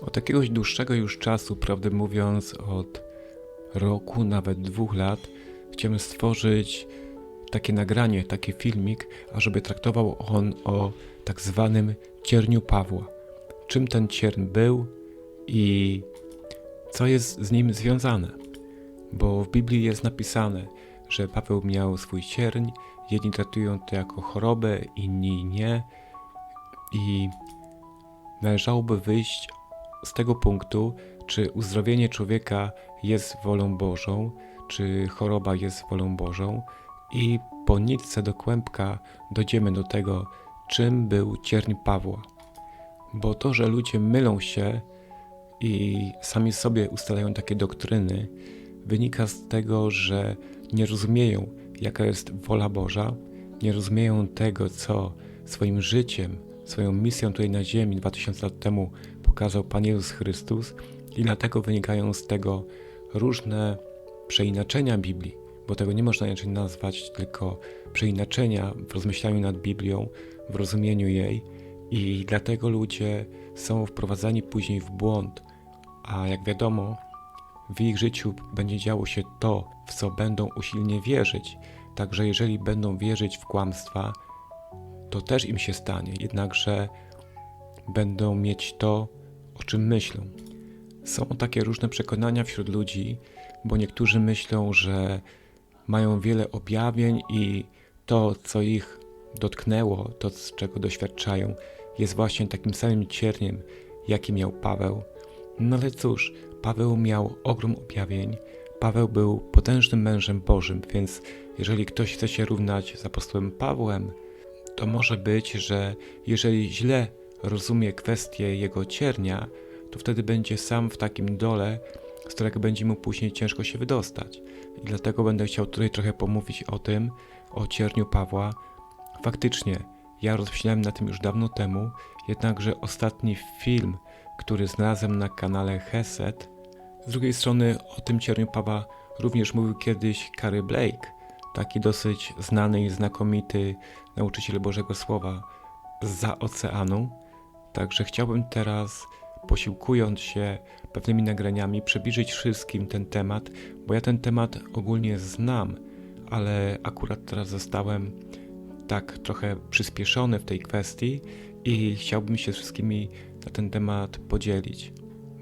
Od jakiegoś dłuższego już czasu, prawdę mówiąc, od roku, nawet dwóch lat, chciałem stworzyć takie nagranie, taki filmik, ażeby traktował on o tak zwanym cierniu Pawła. Czym ten cierń był i co jest z nim związane. Bo w Biblii jest napisane, że Paweł miał swój cierń, jedni traktują to jako chorobę, inni nie. I należałoby wyjść z tego punktu, czy uzdrowienie człowieka jest wolą Bożą, czy choroba jest wolą Bożą, i po nitce do kłębka dojdziemy do tego, czym był cierń Pawła. Bo to, że ludzie mylą się i sami sobie ustalają takie doktryny, wynika z tego, że nie rozumieją, jaka jest wola Boża, nie rozumieją tego, co swoim życiem, swoją misją tutaj na ziemi 2000 lat temu pokazał Pan Jezus Chrystus i dlatego wynikają z tego różne przeinaczenia Biblii, bo tego nie można inaczej nazwać, tylko przeinaczenia w rozmyślaniu nad Biblią, w rozumieniu jej i dlatego ludzie są wprowadzani później w błąd, a jak wiadomo, w ich życiu będzie działo się to, w co będą usilnie wierzyć. Także jeżeli będą wierzyć w kłamstwa, to też im się stanie, jednakże będą mieć to, o czym myślą. Są takie różne przekonania wśród ludzi, bo niektórzy myślą, że mają wiele objawień i to, co ich dotknęło, to, z czego doświadczają, jest właśnie takim samym cierniem, jaki miał Paweł. No ale cóż, Paweł miał ogrom objawień. Paweł był potężnym mężem Bożym, więc jeżeli ktoś chce się równać z apostołem Pawłem, to może być, że jeżeli źle rozumie kwestię jego ciernia, to wtedy będzie sam w takim dole, z którego będzie mu później ciężko się wydostać. I dlatego będę chciał tutaj trochę pomówić o tym, o cierniu Pawła. Faktycznie, ja rozmyślałem na tym już dawno temu, jednakże ostatni film, który znalazłem na kanale Heset, z drugiej strony o tym cierniu Pawła również mówił kiedyś Cary Blake, taki dosyć znany i znakomity nauczyciel Bożego Słowa za oceanu. Także chciałbym teraz, posiłkując się pewnymi nagraniami, przybliżyć wszystkim ten temat, bo ja ten temat ogólnie znam, ale akurat teraz zostałem tak trochę przyspieszony w tej kwestii i chciałbym się z wszystkimi na ten temat podzielić,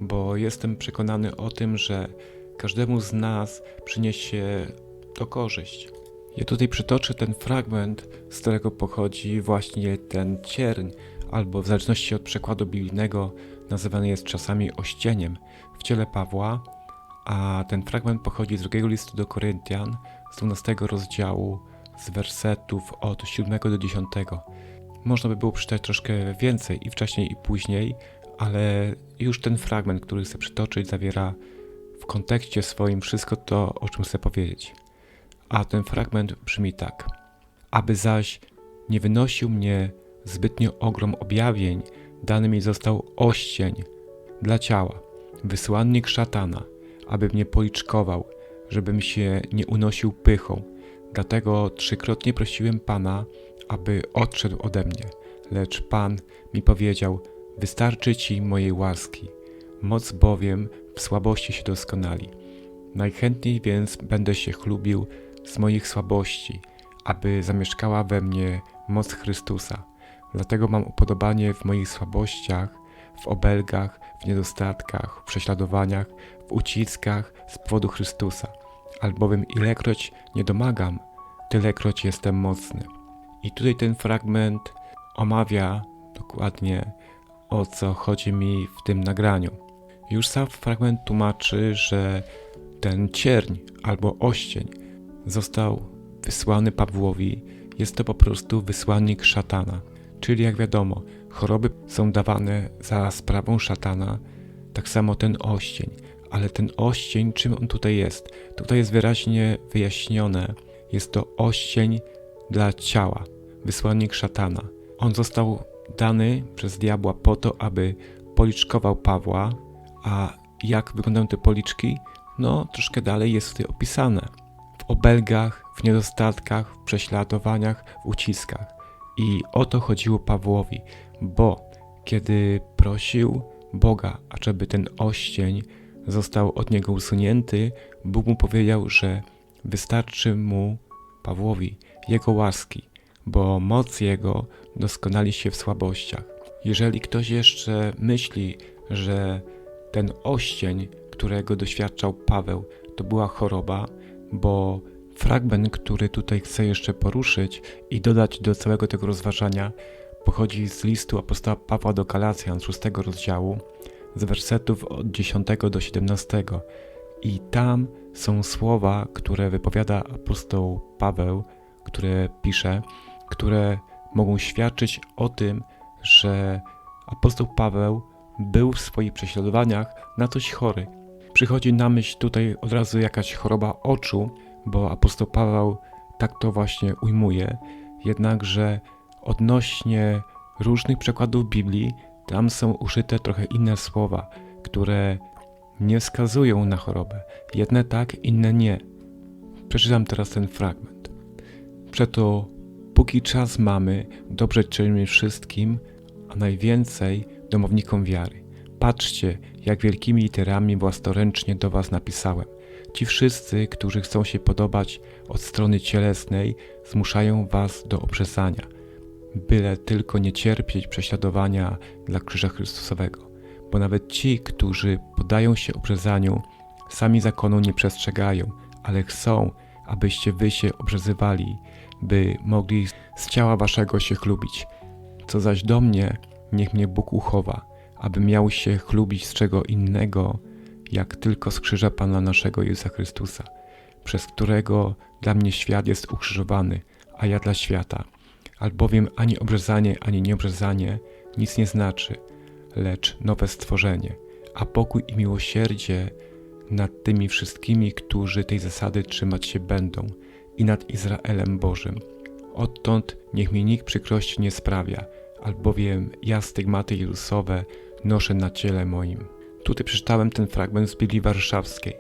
bo jestem przekonany o tym, że każdemu z nas przyniesie to korzyść. Ja tutaj przytoczę ten fragment, z którego pochodzi właśnie ten cierń, albo w zależności od przekładu biblijnego nazywany jest czasami ościeniem w ciele Pawła, a ten fragment pochodzi z drugiego listu do Koryntian, z 12 rozdziału, z wersetów od 7 do 10. Można by było przeczytać troszkę więcej i wcześniej, i później, ale już ten fragment, który chcę przytoczyć, zawiera w kontekście swoim wszystko to, o czym chcę powiedzieć. A ten fragment brzmi tak: Aby zaś nie wynosił mnie zbytnio ogrom objawień, dany mi został oścień dla ciała, wysłannik szatana, aby mnie policzkował, żebym się nie unosił pychą. Dlatego trzykrotnie prosiłem Pana, aby odszedł ode mnie. Lecz Pan mi powiedział: Wystarczy ci mojej łaski, moc bowiem w słabości się doskonali. Najchętniej więc będę się chlubił z moich słabości, aby zamieszkała we mnie moc Chrystusa. Dlatego mam upodobanie w moich słabościach, w obelgach, w niedostatkach, w prześladowaniach, w uciskach z powodu Chrystusa. Albowiem ilekroć nie domagam, tylekroć jestem mocny. I tutaj ten fragment omawia dokładnie o co chodzi mi w tym nagraniu. Już sam fragment tłumaczy, że ten cierń albo oścień został wysłany Pawłowi, jest to po prostu wysłannik szatana. Czyli jak wiadomo, choroby są dawane za sprawą szatana, tak samo ten oścień. Ale ten oścień, czym on tutaj jest? Tutaj jest wyraźnie wyjaśnione. Jest to oścień dla ciała, wysłannik szatana. On został dany przez diabła po to, aby policzkował Pawła, a jak wyglądają te policzki? No, troszkę dalej jest tutaj opisane. W obelgach, w niedostatkach, w prześladowaniach, w uciskach. I o to chodziło Pawłowi, bo kiedy prosił Boga, ażeby ten oścień został od niego usunięty, Bóg mu powiedział, że wystarczy mu Pawłowi jego łaski, bo moc jego doskonali się w słabościach. Jeżeli ktoś jeszcze myśli, że ten oścień, którego doświadczał Paweł, to była choroba, bo fragment, który tutaj chcę jeszcze poruszyć i dodać do całego tego rozważania, pochodzi z listu apostoła Pawła do Galacjan, 6 rozdziału, z wersetów od 10 do 17. I tam są słowa, które wypowiada apostoł Paweł, które pisze, które mogą świadczyć o tym, że apostoł Paweł był w swoich prześladowaniach na coś chory. Przychodzi na myśl tutaj od razu jakaś choroba oczu, bo apostoł Paweł tak to właśnie ujmuje, jednakże odnośnie różnych przekładów Biblii, tam są uszyte trochę inne słowa, które nie wskazują na chorobę. Jedne tak, inne nie. Przeczytam teraz ten fragment. Przeto, póki czas mamy, dobrze czynimy wszystkim, a najwięcej domownikom wiary. Patrzcie, jak wielkimi literami własnoręcznie do Was napisałem. Ci wszyscy, którzy chcą się podobać od strony cielesnej, zmuszają Was do obrzezania, byle tylko nie cierpieć prześladowania dla krzyża Chrystusowego. Bo nawet ci, którzy podają się obrzezaniu, sami zakonu nie przestrzegają, ale chcą, abyście Wy się obrzezywali, by mogli z ciała Waszego się chlubić. Co zaś do mnie, niech mnie Bóg uchowa, aby miał się chlubić z czego innego, jak tylko z krzyża Pana naszego Jezusa Chrystusa, przez którego dla mnie świat jest ukrzyżowany, a ja dla świata. Albowiem ani obrzezanie, ani nieobrzezanie nic nie znaczy, lecz nowe stworzenie, a pokój i miłosierdzie nad tymi wszystkimi, którzy tej zasady trzymać się będą, i nad Izraelem Bożym. Odtąd niech mi nikt przykrości nie sprawia, albowiem ja stygmaty Jezusowe noszę na ciele moim. Tutaj przeczytałem ten fragment z Biblii Warszawskiej.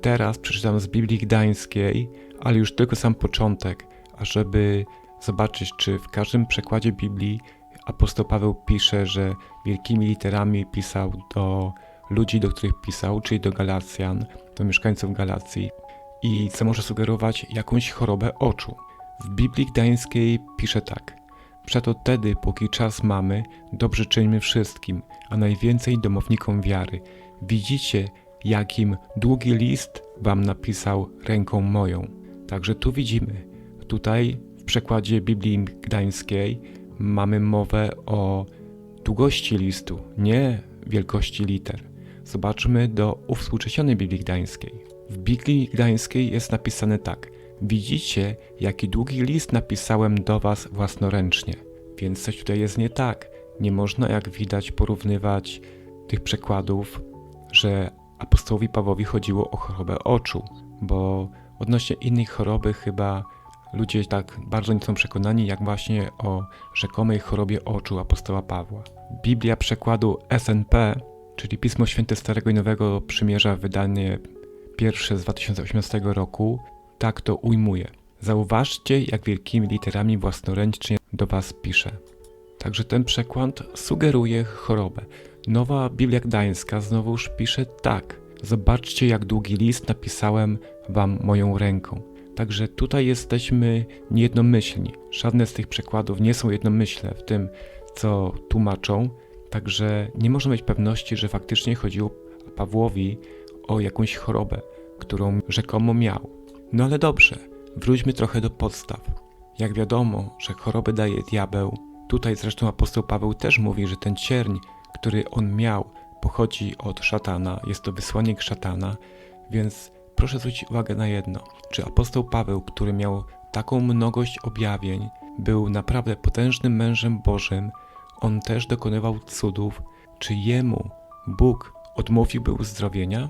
Teraz przeczytam z Biblii Gdańskiej, ale już tylko sam początek, ażeby zobaczyć, czy w każdym przekładzie Biblii apostoł Paweł pisze, że wielkimi literami pisał do ludzi, do których pisał, czyli do Galacjan, do mieszkańców Galacji i co może sugerować jakąś chorobę oczu. W Biblii Gdańskiej pisze tak. Przeto wtedy, póki czas mamy, dobrze czyńmy wszystkim, a najwięcej domownikom wiary. Widzicie, jakim długi list wam napisał ręką moją. Także tu widzimy, tutaj w przekładzie Biblii Gdańskiej mamy mowę o długości listu, nie wielkości liter. Zobaczmy do uwspółcześnionej Biblii Gdańskiej. W Biblii Gdańskiej jest napisane tak. Widzicie, jaki długi list napisałem do was własnoręcznie. Więc coś tutaj jest nie tak. Nie można, jak widać, porównywać tych przekładów, że apostołowi Pawłowi chodziło o chorobę oczu, bo odnośnie innych choroby chyba ludzie tak bardzo nie są przekonani, jak właśnie o rzekomej chorobie oczu apostoła Pawła. Biblia przekładu SNP, czyli Pismo Święte Starego i Nowego Przymierza, wydanie pierwsze z 2018 roku, tak to ujmuje. Zauważcie, jak wielkimi literami własnoręcznie do Was pisze. Także ten przekład sugeruje chorobę. Nowa Biblia Gdańska znowuż pisze tak. Zobaczcie, jak długi list napisałem Wam moją ręką. Także tutaj jesteśmy niejednomyślni. Żadne z tych przekładów nie są jednomyślne w tym, co tłumaczą. Także nie można mieć pewności, że faktycznie chodziło Pawłowi o jakąś chorobę, którą rzekomo miał. No ale dobrze, wróćmy trochę do podstaw. Jak wiadomo, że chorobę daje diabeł, tutaj zresztą apostoł Paweł też mówi, że ten cierń, który on miał, pochodzi od szatana, jest to wysłannik szatana, więc proszę zwrócić uwagę na jedno. Czy apostoł Paweł, który miał taką mnogość objawień, był naprawdę potężnym mężem Bożym, on też dokonywał cudów, czy jemu Bóg odmówiłby uzdrowienia?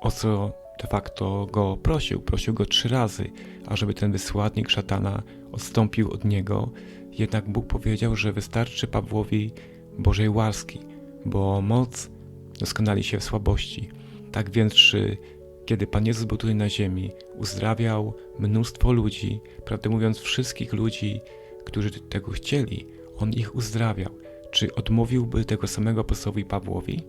O co de facto go prosił. Prosił go trzy razy, ażeby ten wysłannik szatana odstąpił od niego. Jednak Bóg powiedział, że wystarczy Pawłowi Bożej łaski, bo moc doskonali się w słabości. Tak więc, kiedy Pan Jezus był tutaj na ziemi, uzdrawiał mnóstwo ludzi, prawdę mówiąc, wszystkich ludzi, którzy tego chcieli, On ich uzdrawiał. czy odmówiłby tego samego apostołowi Pawłowi?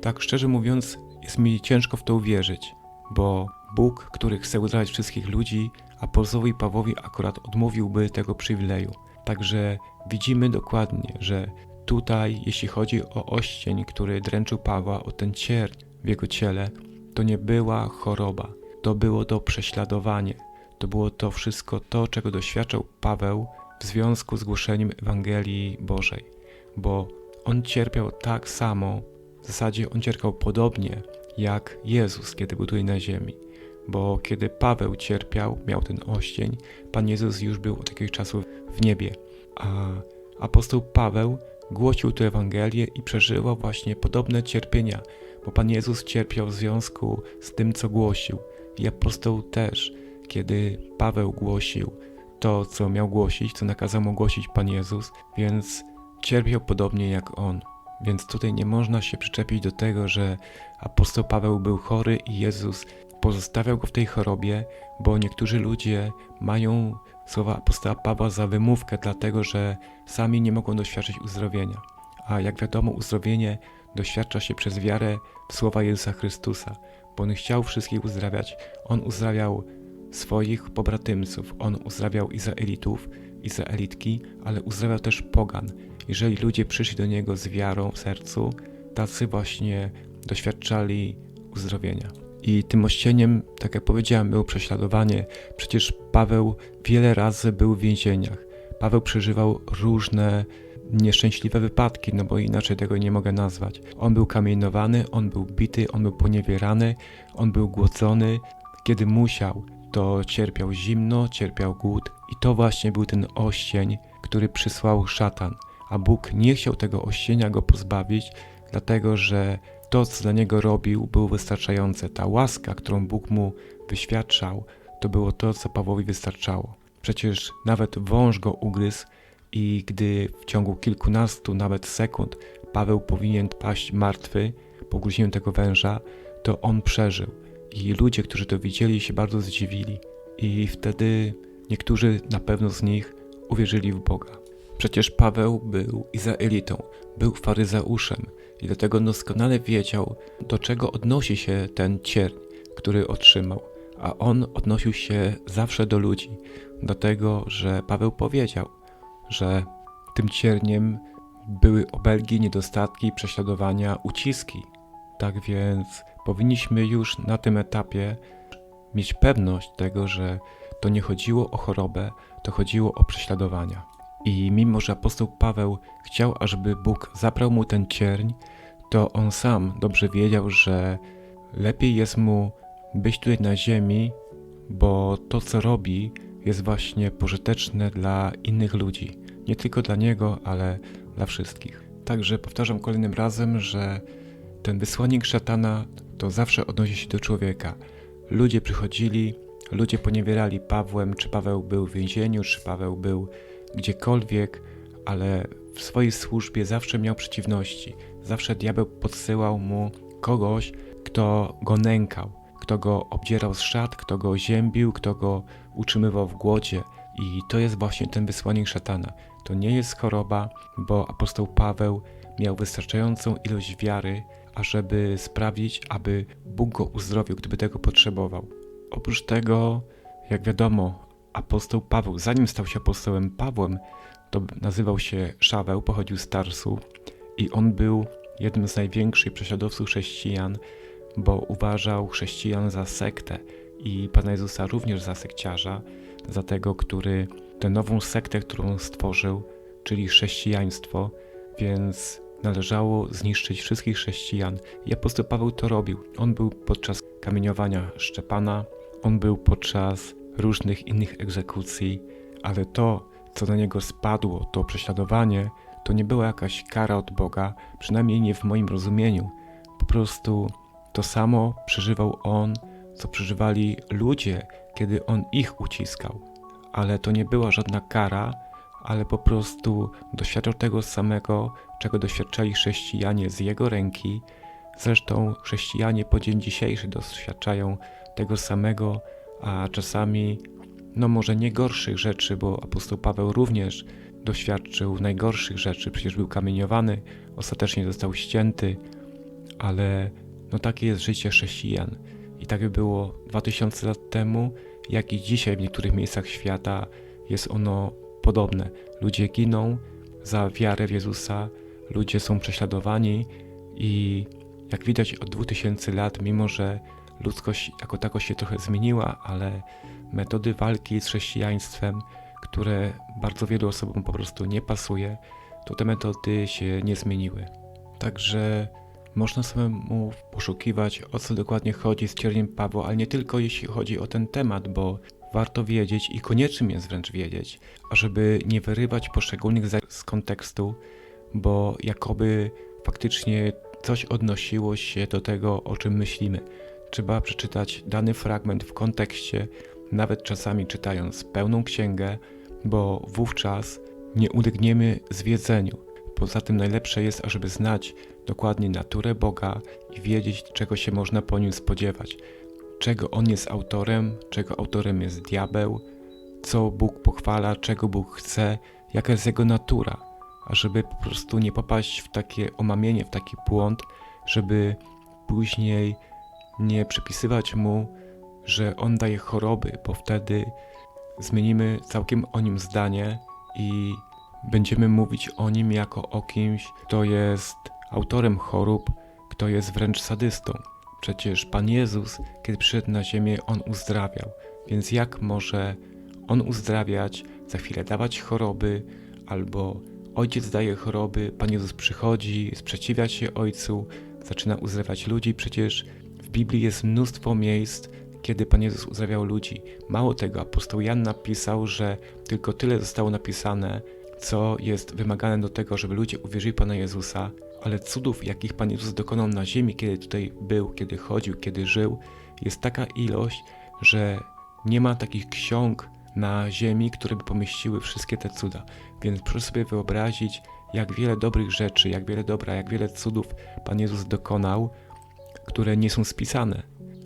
Tak szczerze mówiąc, jest mi ciężko w to uwierzyć, bo Bóg, który chce uzdrawiać wszystkich ludzi, apostołowi Pawłowi akurat odmówiłby tego przywileju. Także widzimy dokładnie, że tutaj, jeśli chodzi o oścień, który dręczył Pawła, o ten cierń w jego ciele, to nie była choroba, to było to prześladowanie, to było to wszystko to, czego doświadczał Paweł w związku z głoszeniem Ewangelii Bożej, bo on cierpiał tak samo, w zasadzie on cierpiał podobnie jak Jezus, kiedy był tutaj na ziemi. Bo kiedy Paweł cierpiał, miał ten oścień, Pan Jezus już był od jakiegoś czasu w niebie. A apostoł Paweł głosił tę Ewangelię i przeżywał właśnie podobne cierpienia, bo Pan Jezus cierpiał w związku z tym, co głosił. I apostoł też, kiedy Paweł głosił to, co miał głosić, co nakazał mu głosić Pan Jezus, więc cierpiał podobnie jak on. Więc tutaj nie można się przyczepić do tego, że apostoł Paweł był chory i Jezus pozostawiał go w tej chorobie, bo niektórzy ludzie mają słowa apostoła Pawła za wymówkę, dlatego że sami nie mogą doświadczyć uzdrowienia. A jak wiadomo, uzdrowienie doświadcza się przez wiarę w słowa Jezusa Chrystusa, bo On chciał wszystkich uzdrawiać. On uzdrawiał swoich pobratymców, On uzdrawiał Izraelitów, Izraelitki, ale uzdrawiał też pogan. Jeżeli ludzie przyszli do Niego z wiarą w sercu, tacy właśnie doświadczali uzdrowienia. I tym ościeniem, tak jak powiedziałem, było prześladowanie. Przecież Paweł wiele razy był w więzieniach. Paweł przeżywał różne nieszczęśliwe wypadki, no bo inaczej tego nie mogę nazwać. On był kamienowany, on był bity, on był poniewierany, on był głodzony. Kiedy musiał, to cierpiał zimno, cierpiał głód i to właśnie był ten oścień, który przysłał szatan. A Bóg nie chciał tego ościenia go pozbawić, dlatego że to, co dla niego robił, było wystarczające. Ta łaska, którą Bóg mu wyświadczał, to było to, co Pawłowi wystarczało. Przecież nawet wąż go ugryzł i gdy w ciągu kilkunastu nawet sekund Paweł powinien paść martwy po ugryzieniu tego węża, to on przeżył. I ludzie, którzy to widzieli, się bardzo zdziwili. I wtedy niektórzy na pewno z nich uwierzyli w Boga. Przecież Paweł był Izraelitą, był faryzeuszem i dlatego doskonale wiedział, do czego odnosi się ten cierń, który otrzymał. A on odnosił się zawsze do ludzi, dlatego że Paweł powiedział, że tym cierniem były obelgi, niedostatki, prześladowania, uciski. Tak więc powinniśmy już na tym etapie mieć pewność tego, że to nie chodziło o chorobę, to chodziło o prześladowania. I mimo, że apostoł Paweł chciał, ażeby Bóg zabrał mu ten cierń, to on sam dobrze wiedział, że lepiej jest mu być tutaj na ziemi, bo to, co robi, jest właśnie pożyteczne dla innych ludzi. Nie tylko dla niego, ale dla wszystkich. Także powtarzam kolejnym razem, że ten wysłannik szatana to zawsze odnosi się do człowieka. Ludzie przychodzili, ludzie poniewierali Pawłem, czy Paweł był w więzieniu, czy Paweł był gdziekolwiek, ale w swojej służbie zawsze miał przeciwności. Zawsze diabeł podsyłał mu kogoś, kto go nękał, kto go obdzierał z szat, kto go ziębił, kto go utrzymywał w głodzie. I to jest właśnie ten wysłannik szatana. To nie jest choroba, bo apostoł Paweł miał wystarczającą ilość wiary, ażeby sprawić, aby Bóg go uzdrowił, gdyby tego potrzebował. Oprócz tego, jak wiadomo, apostoł Paweł, zanim stał się apostołem Pawłem, to nazywał się Szaweł, pochodził z Tarsu i on był jednym z największych prześladowców chrześcijan, bo uważał chrześcijan za sektę i Pana Jezusa również za sekciarza, za tego, który tę nową sektę, którą stworzył, czyli chrześcijaństwo, więc należało zniszczyć wszystkich chrześcijan. I apostoł Paweł to robił. On był podczas kamieniowania Szczepana, on był podczas różnych innych egzekucji, ale to, co na niego spadło, to prześladowanie, to nie była jakaś kara od Boga, przynajmniej nie w moim rozumieniu. Po prostu to samo przeżywał on, co przeżywali ludzie, kiedy on ich uciskał. Ale to nie była żadna kara, ale po prostu doświadczał tego samego, czego doświadczali chrześcijanie z jego ręki. Zresztą chrześcijanie po dzień dzisiejszy doświadczają tego samego, a czasami, no może nie gorszych rzeczy, bo apostoł Paweł również doświadczył najgorszych rzeczy. Przecież był kamieniowany, ostatecznie został ścięty, ale no takie jest życie chrześcijan. I tak by było 2000 lat temu, jak i dzisiaj w niektórych miejscach świata jest ono podobne. Ludzie giną za wiarę w Jezusa, ludzie są prześladowani i jak widać od 2000 lat, mimo że ludzkość jako tako się trochę zmieniła, ale metody walki z chrześcijaństwem, które bardzo wielu osobom po prostu nie pasuje, to te metody się nie zmieniły. Także można samemu poszukiwać, o co dokładnie chodzi z cierniem Pawła, ale nie tylko jeśli chodzi o ten temat, bo warto wiedzieć i koniecznym jest wręcz wiedzieć, ażeby nie wyrywać poszczególnych z z kontekstu, bo jakoby faktycznie coś odnosiło się do tego, o czym myślimy. Trzeba przeczytać dany fragment w kontekście, nawet czasami czytając pełną księgę, bo wówczas nie ulegniemy zwiedzeniu. Poza tym najlepsze jest, ażeby znać dokładnie naturę Boga i wiedzieć, czego się można po nim spodziewać. Czego on jest autorem, czego autorem jest diabeł, co Bóg pochwala, czego Bóg chce, jaka jest jego natura, ażeby po prostu nie popaść w takie omamienie, w taki błąd, żeby później nie przypisywać mu, że on daje choroby, bo wtedy zmienimy całkiem o nim zdanie i będziemy mówić o nim jako o kimś, kto jest autorem chorób, kto jest wręcz sadystą. Przecież Pan Jezus, kiedy przyszedł na ziemię, on uzdrawiał. Więc jak może on uzdrawiać, za chwilę dawać choroby, albo ojciec daje choroby, Pan Jezus przychodzi, sprzeciwia się ojcu, zaczyna uzdrawiać ludzi? Przecież Biblii jest mnóstwo miejsc, kiedy Pan Jezus uzdrawiał ludzi. Mało tego, apostoł Jan napisał, że tylko tyle zostało napisane, co jest wymagane do tego, żeby ludzie uwierzyli Pana Jezusa, ale cudów, jakich Pan Jezus dokonał na ziemi, kiedy tutaj był, kiedy chodził, kiedy żył, jest taka ilość, że nie ma takich ksiąg na ziemi, które by pomieściły wszystkie te cuda. Więc proszę sobie wyobrazić, jak wiele dobrych rzeczy, jak wiele dobra, jak wiele cudów Pan Jezus dokonał, które nie są spisane,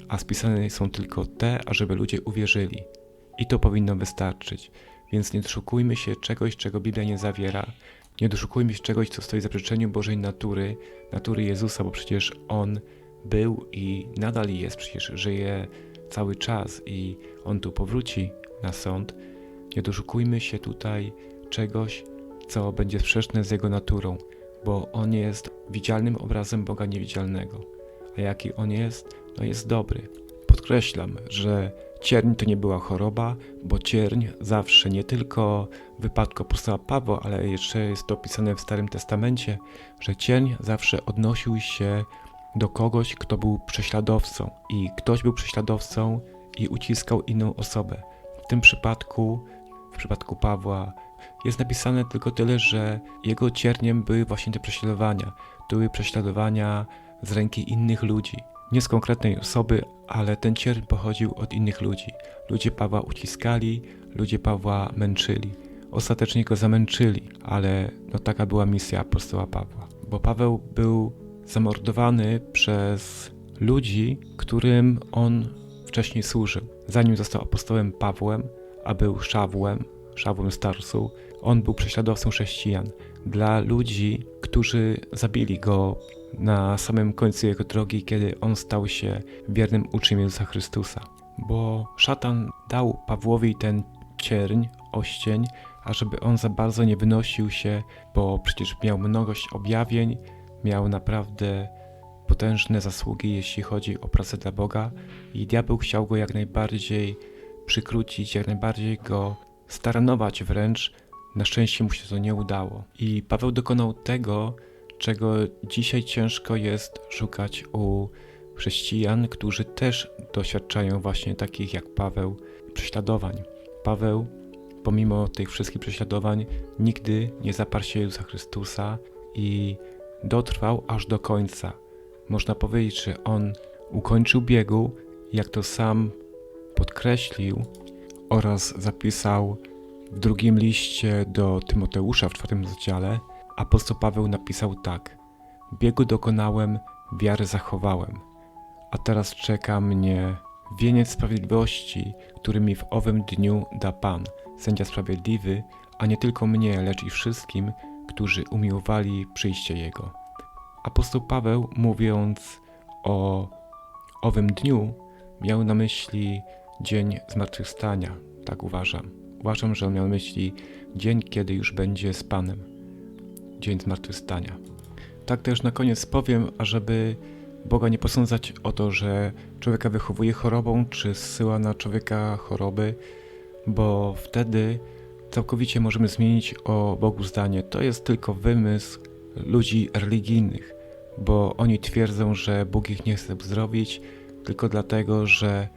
a spisane są tylko te, ażeby ludzie uwierzyli. I to powinno wystarczyć. Więc nie doszukujmy się czegoś, czego Biblia nie zawiera. Nie doszukujmy się czegoś, co stoi w zaprzeczeniu Bożej natury, natury Jezusa, bo przecież On był i nadal jest, przecież żyje cały czas i On tu powróci na sąd. Nie doszukujmy się tutaj czegoś, co będzie sprzeczne z Jego naturą, bo On jest widzialnym obrazem Boga niewidzialnego. A jaki On jest? No jest dobry. Podkreślam, że cierń to nie była choroba, bo cierń zawsze, nie tylko w wypadku apostoła Pawła, ale jeszcze jest to opisane w Starym Testamencie, że cierń zawsze odnosił się do kogoś, kto był prześladowcą i ktoś był prześladowcą i uciskał inną osobę. W tym przypadku, w przypadku Pawła, jest napisane tylko tyle, że jego cierniem były właśnie te prześladowania. To były prześladowania z ręki innych ludzi. Nie z konkretnej osoby, ale ten cierń pochodził od innych ludzi. Ludzie Pawła uciskali, ludzie Pawła męczyli. Ostatecznie go zamęczyli, ale no taka była misja apostoła Pawła. Bo Paweł był zamordowany przez ludzi, którym on wcześniej służył. Zanim został apostołem Pawłem, a był Szawłem, Szawłem Starsu, on był prześladowcą chrześcijan. Dla ludzi, którzy zabili go na samym końcu jego drogi, kiedy on stał się wiernym uczniem Jezusa Chrystusa. Bo szatan dał Pawłowi ten cierń, oścień, ażeby on za bardzo nie wynosił się, bo przecież miał mnogość objawień, miał naprawdę potężne zasługi, jeśli chodzi o pracę dla Boga, i diabeł chciał go jak najbardziej przykrócić, jak najbardziej go staranować wręcz. Na szczęście mu się to nie udało. I Paweł dokonał tego, czego dzisiaj ciężko jest szukać u chrześcijan, którzy też doświadczają właśnie takich jak Paweł prześladowań. Paweł, pomimo tych wszystkich prześladowań, nigdy nie zaparł się Jezusa Chrystusa i dotrwał aż do końca. Można powiedzieć, że on ukończył biegu, jak to sam podkreślił oraz zapisał w drugim liście do Tymoteusza w czwartym rozdziale, apostoł Paweł napisał tak: Biegu dokonałem, wiarę zachowałem, a teraz czeka mnie wieniec sprawiedliwości, który mi w owym dniu da Pan, sędzia sprawiedliwy, a nie tylko mnie, lecz i wszystkim, którzy umiłowali przyjście Jego. Apostoł Paweł, mówiąc o owym dniu, miał na myśli dzień zmartwychwstania, tak uważam. Uważam, że on miał na myśli dzień, kiedy już będzie z Panem. Dzień zmartwychwstania. Tak też na koniec powiem, ażeby Boga nie posądzać o to, że człowieka wychowuje chorobą, czy zsyła na człowieka choroby, bo wtedy całkowicie możemy zmienić o Bogu zdanie. To jest tylko wymysł ludzi religijnych, bo oni twierdzą, że Bóg ich nie chce uzdrowić tylko dlatego, że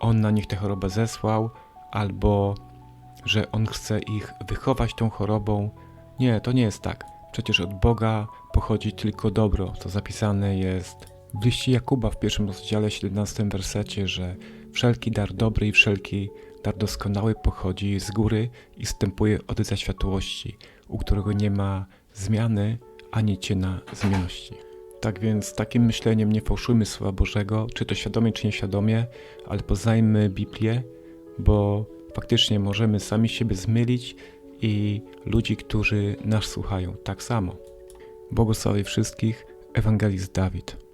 On na nich tę chorobę zesłał, albo że On chce ich wychować tą chorobą. Nie, to nie jest tak. Przecież od Boga pochodzi tylko dobro. To zapisane jest w liście Jakuba w pierwszym rozdziale 17 wersecie, że wszelki dar dobry i wszelki dar doskonały pochodzi z góry i wstępuje od Ojca światłości, u którego nie ma zmiany ani cienia zmienności. Tak więc takim myśleniem nie fałszujmy Słowa Bożego, czy to świadomie, czy nieświadomie, ale poznajmy Biblię, bo faktycznie możemy sami siebie zmylić i ludzi, którzy nas słuchają, tak samo. Błogosławię wszystkich, Ewangelist Dawid.